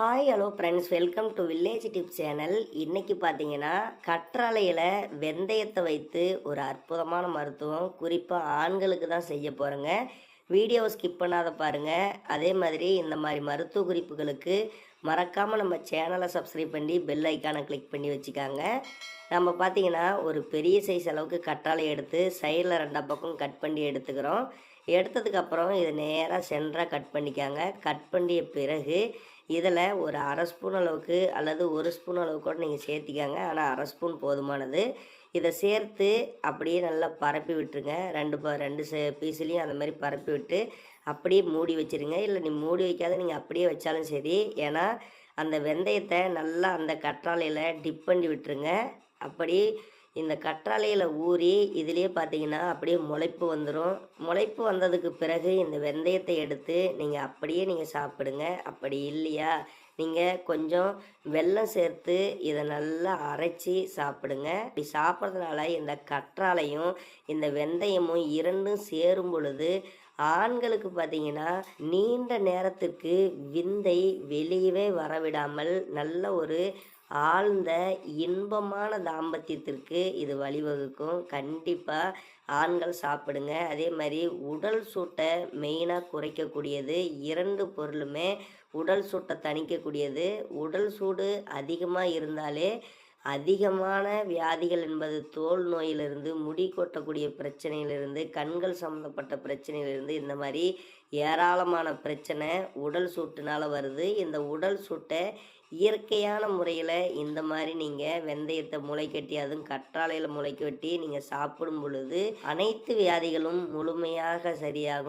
Hi hello friends welcome to village tip channel இன்றைக்கி பார்த்தீங்கன்னா கற்றாழையில் வெந்தயத்தை வைத்து ஒரு அற்புதமான மருத்துவம் குறிப்பாக ஆண்களுக்கு தான் செய்ய போகிறேங்க வீடியோவை ஸ்கிப் பண்ணாத பாருங்கள் அதே மாதிரி இந்த மாதிரி மருத்துவ குறிப்புகளுக்கு மறக்காமல் நம்ம சேனலை சப்ஸ்கிரைப் பண்ணி பெல் ஐக்கானை கிளிக் பண்ணி வச்சுக்காங்க. நம்ம பார்த்தீங்கன்னா ஒரு பெரிய சைஸ் அளவுக்கு கற்றாழை எடுத்து சைடில் ரெண்டா பக்கம் கட் பண்ணி எடுத்துக்கிறோம். எடுத்ததுக்கப்புறம் இதை நேராக சென்டராக கட் பண்ணிக்காங்க. கட் பண்ணிய பிறகு இதில் ஒரு அரை ஸ்பூன் அளவுக்கு அல்லது ஒரு ஸ்பூன் அளவுக்கு கூட நீங்கள் சேர்த்திக்காங்க. ஆனால் அரை ஸ்பூன் போதுமானது. இதை சேர்த்து அப்படியே நல்லா பரப்பி விட்டுருங்க. ரெண்டு ப ரெண்டு சே பீஸ்லேயும் அந்த மாதிரி பரப்பி விட்டு அப்படியே மூடி வச்சிருங்க. இல்லை நீ மூடி வைக்காத நீங்கள் அப்படியே வச்சாலும் சரி. ஏன்னா அந்த வெந்தயத்தை நல்லா அந்த கற்றாழையில் டிப் பண்ணி விட்டுருங்க. அப்படி இந்த கற்றாழையில் ஊறி இதுலேயே பார்த்தீங்கன்னா அப்படியே முளைப்பு வந்துடும் முளைப்பு வந்ததுக்கு பிறகு இந்த வெந்தயத்தை எடுத்து நீங்கள் அப்படியே நீங்கள் சாப்பிடுங்க. அப்படி இல்லையா? நீங்கள் கொஞ்சம் வெல்லம் சேர்த்து இதை நல்லா அரைச்சி சாப்பிடுங்க. இப்படி சாப்பிட்றதுனால இந்த கற்றாழையும் இந்த வெந்தயமும் இரண்டும் சேரும் பொழுது ஆண்களுக்கு பார்த்தீங்கன்னா நீண்ட நேரத்திற்கு விந்தை வெளியவே வரவிடாமல் நல்ல ஒரு ஆழ்ந்த இன்பமான தாம்பத்தியத்திற்கு இது வழிவகுக்கும். கண்டிப்பாக ஆண்கள் சாப்பிடுங்க. அதே மாதிரி உடல் சூட்டை மெயினாக குறைக்கக்கூடியது இரண்டு பொருளுமே உடல் சூட்டை தணிக்கக்கூடியது. உடல் சூடு அதிகமாக இருந்தாலே அதிகமான வியாதிகள் என்பது தோல் நோயிலிருந்து முடி கொட்டக்கூடிய பிரச்சனையிலிருந்து கண்கள் சம்மந்தப்பட்ட பிரச்சனையிலிருந்து இந்த மாதிரி ஏராளமான பிரச்சனை உடல் சூட்டுனால் வருது. இந்த உடல் சூட்டை இயற்கையான முறையில் இந்த மாதிரி நீங்கள் வெந்தயத்தை முளைக்கட்டி அதுவும் கற்றாழையில் முளைக்கட்டி நீங்கள் சாப்பிடும் பொழுது அனைத்து வியாதிகளும் முழுமையாக சரியாகும்.